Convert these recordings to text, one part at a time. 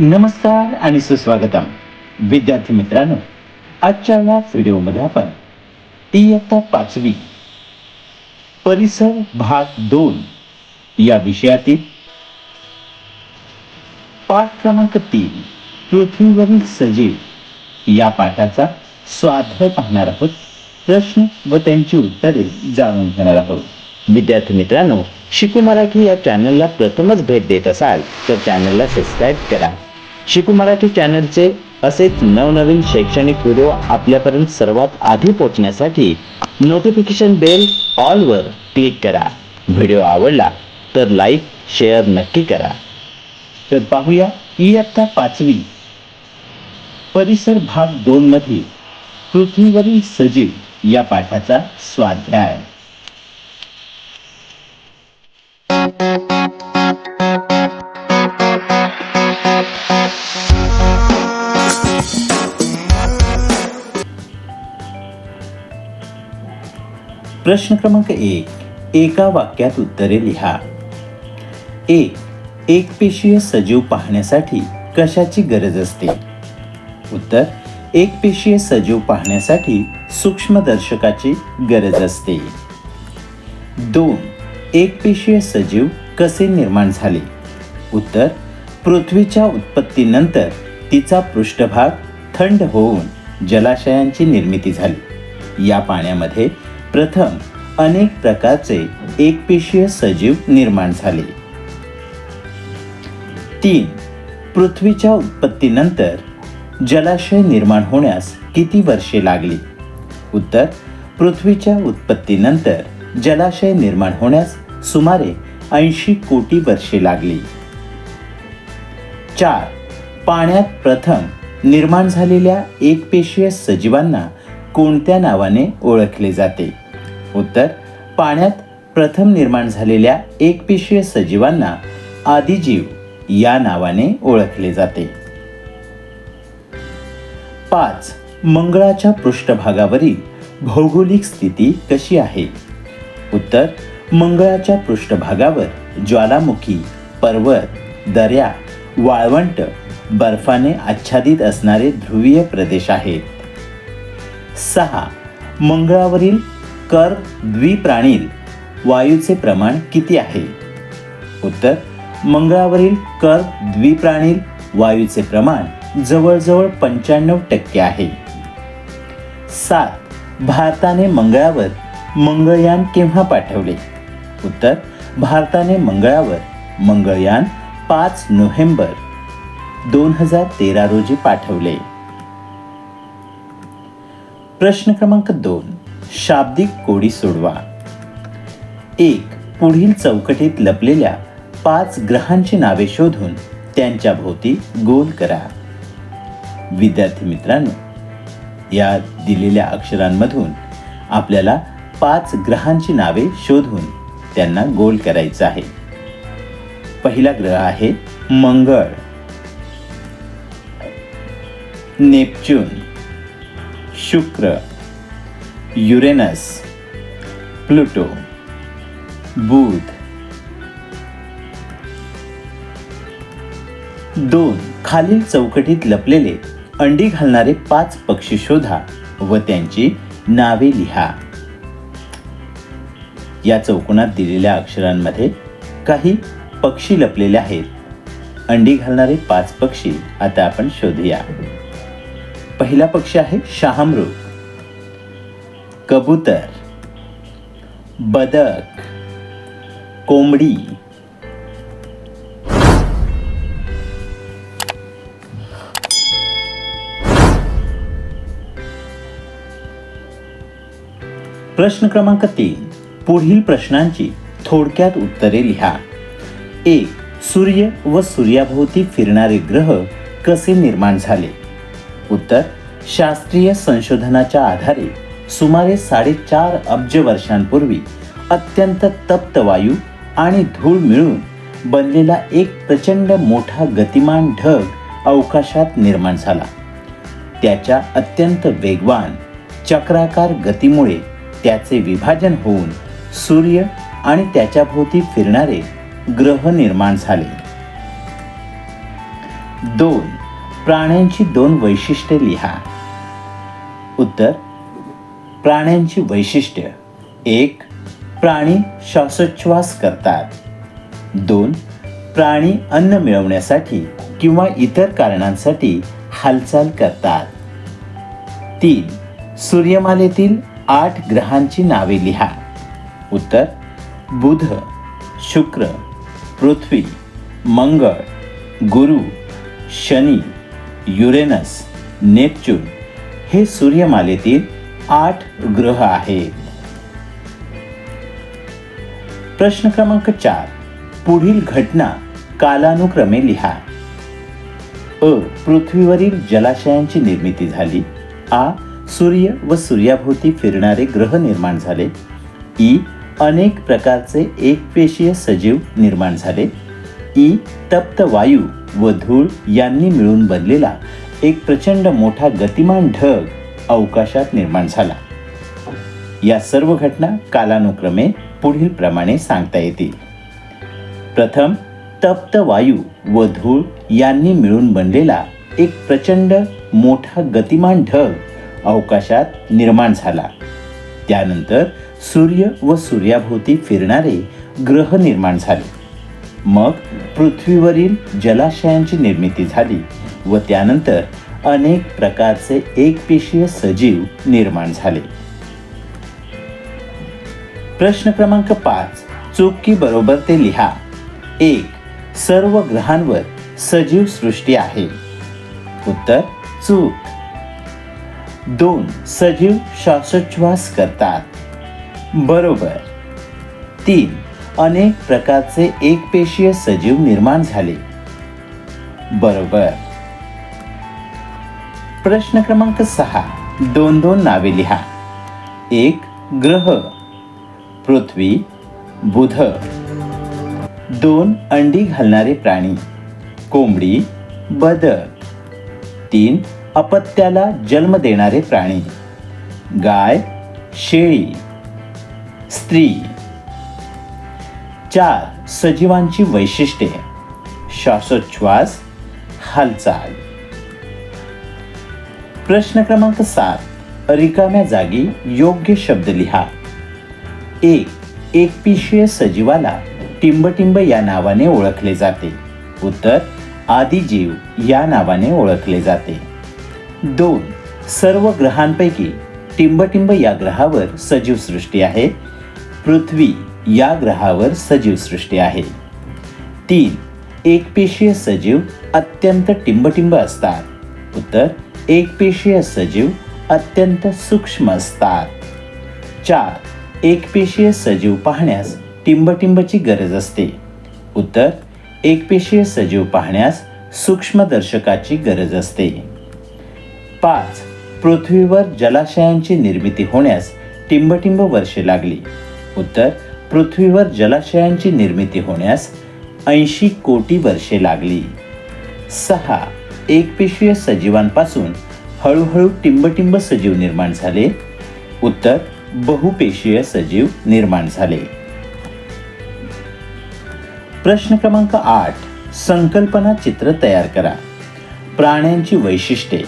नमस्कार आणि सुस्वागतम. विद्यार्थी मित्रांनो आजच्या या व्हिडिओमध्ये आपण इयत्ता पाचवी परिसर भाग दोन या विषयातील पाठ क्रमांक तीन पृथ्वीवरील सजीव या पाठाचा स्वाध्याय पाहणार आहोत. प्रश्न व त्यांची उत्तरे जाणून घेणार आहोत. विद्यार्थी मित्रांनो शिकू मराठी या चॅनलला प्रथमच भेट देत असाल तर चॅनलला सबस्क्राईब करा. शिकू मराठी चॅनलचे असेच नवनवीन शैक्षणिक व्हिडिओ आपल्यापर्यंत सर्वात आधी पोहोचण्यासाठी नोटिफिकेशन बेल ऑलवर क्लिक करा. व्हिडिओ आवडला तर लाईक शेअर नक्की करा. तर पाहूया इयत्ता पाचवी. परिसर भाग दोन पृथ्वीवरील सजीव या पाठाचा स्वाध्याय. प्रश्न क्रमांक एक एका वाक्यात उत्तरे लिहा. एक एक पेशीय सजीव पाहण्यासाठी कशाची गरज असते? उत्तर एक पेशीय सजीव पाहण्यासाठी सूक्ष्मदर्शकाची गरज असते. दोन एक पेशीय सजीव कसे निर्माण झाले? उत्तर पृथ्वीच्या उत्पत्तीनंतर तिचा पृष्ठभाग थंड होऊन जलाशयांची निर्मिती झाली. या पाण्यामध्ये प्रथम अनेक प्रकारचे एकपेशीय सजीव निर्माण झाले. तीन पृथ्वीच्या उत्पत्तीनंतर जलाशय निर्माण होण्यास किती वर्षे लागली? उत्तर पृथ्वीच्या उत्पत्तीनंतर जलाशय निर्माण होण्यास सुमारे ऐंशी कोटी वर्षे लागली. चार पाण्यात प्रथम निर्माण झालेल्या एकपेशीय सजीवांना कोणत्या नावाने ओळखले जाते? उत्तर पाण्यात प्रथम निर्माण झालेल्या एकपेशीय सजीवांना आदिजीव या नावाने ओळखले जाते. पाच मंगळाच्या पृष्ठभागावरील भौगोलिक स्थिती कशी आहे? उत्तर मंगळाच्या पृष्ठभागावर ज्वालामुखी पर्वत दर्या वाळवंट बर्फाने आच्छादित असणारे ध्रुवीय प्रदेश आहेत. सहा. मंगळावरील कर द्विप्राणील वायूचे प्रमाण किती आहे? उत्तर मंगळावरील कर द्विप्राणील वायूचे प्रमाण जवळजवळ पंच्याण्णव टक्के आहे. सात. भारताने मंगळावर मंगळयान केव्हा पाठवले? उत्तर भारताने मंगळावर मंगळयान पाच नोव्हेंबर दोन हजार तेरा रोजी पाठवले. प्रश्न क्रमांक दोन. शाब्दिक कोडी सोडवा. एक. पुढील चौकटीत लपलेल्या पाच ग्रहांची नावे शोधून त्यांच्या भोवती गोल करा. विद्यार्थी मित्रांनो या दिलेल्या अक्षरांमधून आपल्याला पाच ग्रहांची नावे शोधून त्यांना गोल करायचं आहे. पहिला ग्रह आहे मंगळ. नेपच्यून. शुक्र युरेनस प्लुटो बुध. दोन खालील चौकटीत लपलेले अंडी घालणारे पाच पक्षी शोधा व त्यांची नावे लिहा. या चौकोनात दिलेल्या अक्षरांमध्ये काही पक्षी लपलेले आहेत. अंडी घालणारे पाच पक्षी आता आपण शोधूया. पहिला पक्षी आहे शहामृग. कबूतर बदक कोंबडी. प्रश्न क्रमांक तीन. पुढील प्रश्नांची थोडक्यात उत्तरे लिहा. एक सूर्य व सूर्याभोवती फिरणारे ग्रह कसे निर्माण झाले? उत्तर शास्त्रीय संशोधनाच्या आधारे सुमारे साडेचार अब्ज वर्षांपूर्वी अत्यंत तप्त वायू आणि धूळ मिळून बनलेला एक प्रचंड मोठा गतिमान ढग अवकाशात निर्माण झाला. त्याच्या अत्यंत वेगवान चक्राकार गतीमुळे त्याचे विभाजन होऊन सूर्य आणि त्याच्याभोवती फिरणारे ग्रह निर्माण झाले. दोन प्राण्यांची दोन वैशिष्ट्ये लिहा. उत्तर प्राण्यांची वैशिष्ट्य. एक प्राणी श्वासोच्छ्वास करतात. दोन प्राणी अन्न मिळवण्यासाठी किंवा इतर कारणांसाठी हालचाल करतात. तीन सूर्यमालेतील आठ ग्रहांची नावे लिहा. उत्तर बुध शुक्र पृथ्वी मंगळ गुरु शनी युरेनस नेपच्यून हे सूर्यमालेतील आठ ग्रह आहेत. प्रश्न क्रमांक चार. पुढील घटना कालानुक्रमे लिहा. अ. पृथ्वीवरील जलाशयांची निर्मिती झाली. आ. सूर्य व सूर्याभोवती फिरणारे ग्रह निर्माण झाले. ई. अनेक प्रकारचे एकपेशीय सजीव निर्माण झाले. ई तप्त वायू व धूळ यांनी मिळून बनलेला एक प्रचंड मोठा गतिमान ढग अवकाशात निर्माण झाला. या सर्व घटना कालानुक्रमे पुढील प्रमाणे सांगता येतील. प्रथम तप्त वायू व धूळ यांनी मिळून बनलेला एक प्रचंड मोठा गतिमान ढग अवकाशात निर्माण झाला. त्यानंतर सूर्य व सूर्याभोवती फिरणारे ग्रह निर्माण झाले. मग पृथ्वीवरील जलाशयांची निर्मिती झाली व त्यानंतर अनेक प्रकारचे एकपेशीय सजीव निर्माण झाले. प्रश्न क्रमांक पाच चुकी बरोबर ते लिहा. एक सर्व ग्रहांवर सजीव सृष्टी आहे. उत्तर चूक. दोन सजीव श्वासोच्छ्वास करतात. बरोबर. तीन अनेक प्रकारचे एकपेशीय सजीव निर्माण झाले. बरोबर. प्रश्न क्रमांक सहा. दोन दोन नावे लिहा. एक ग्रह. पृथ्वी. बुध. दोन अंडी घालणारे प्राणी. कोंबडी. बदक तीन अपत्याला जन्म देणारे प्राणी. गाय. शेळी. स्त्री. चार सजीवांची वैशिष्ट्ये. श्वासोच्छ्वास हालचाल. प्रश्न क्रमांक सात रिकाम्या जागी योग्य शब्द लिहा. एक एकपिशीय सजीवाला टिंबटिंब या नावाने ओळखले जाते. उत्तर आदिजीव या नावाने ओळखले जाते. दोन सर्व ग्रहांपैकी टिंबटिंब या ग्रहावर सजीव सृष्टी आहे. पृथ्वी या ग्रहावर सजीव सृष्टी आहे. तीन एकपेशीय सजीव अत्यंत टिंबटिंब असतात. उत्तर एकपेशीय सजीव अत्यंत सूक्ष्म असतात. चार एकपेशीय सजीव पाहण्यास टिंबटिंबची गरज असते. उत्तर एकपेशीय सजीव पाहण्यास सूक्ष्मदर्शकाची गरज असते. पाच पृथ्वीवर जलाशयांची निर्मिती होण्यास टिंबटिंब वर्षे लागली. उत्तर पृथ्वीवर जलाशयांची निर्मिती होण्यास ऐंशी कोटी वर्षे लागली. सहा एकपेशीय सजीवांपासून हळूहळू टिंबटिंब सजीव निर्माण झाले. उत्तर बहुपेशीय सजीव निर्माण झाले. प्रश्न क्रमांक आठ संकल्पना चित्र तयार करा. प्राण्यांची वैशिष्ट्ये.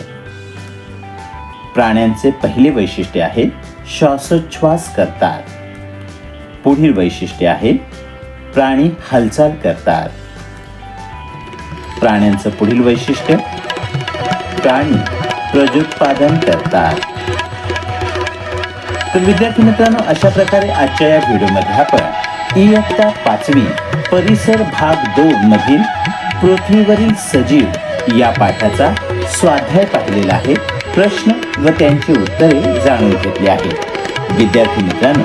प्राण्यांचे पहिले वैशिष्ट्य आहे श्वासोच्छ्वास करतात. पुढील वैशिष्ट्य आहे प्राणी हालचाल करतात. प्राण्यांचं पुढील वैशिष्ट्य प्राणी प्रजोत्पादन करतात. तर विद्यार्थी मित्रांनो अशा प्रकारे आजच्या या व्हिडिओमध्ये आपण इयत्ता पाचवी परिसर भाग दोन मधील पृथ्वीवरील सजीव या पाठाचा स्वाध्याय पाहिलेला आहे. प्रश्न व त्यांची उत्तरे जाणून घेतली आहेत. विद्यार्थी मित्रांनो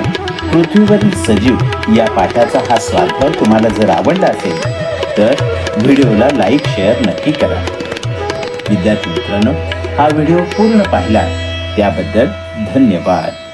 पृथ्वीवरील सजीव या पाठाचा हा स्वाध्याय तुम्हाला जर आवडला असेल तर व्हिडिओला लाईक शेअर नक्की करा. विद्यार्थी मित्रांनो हा व्हिडिओ पूर्ण पाहिला त्याबद्दल धन्यवाद.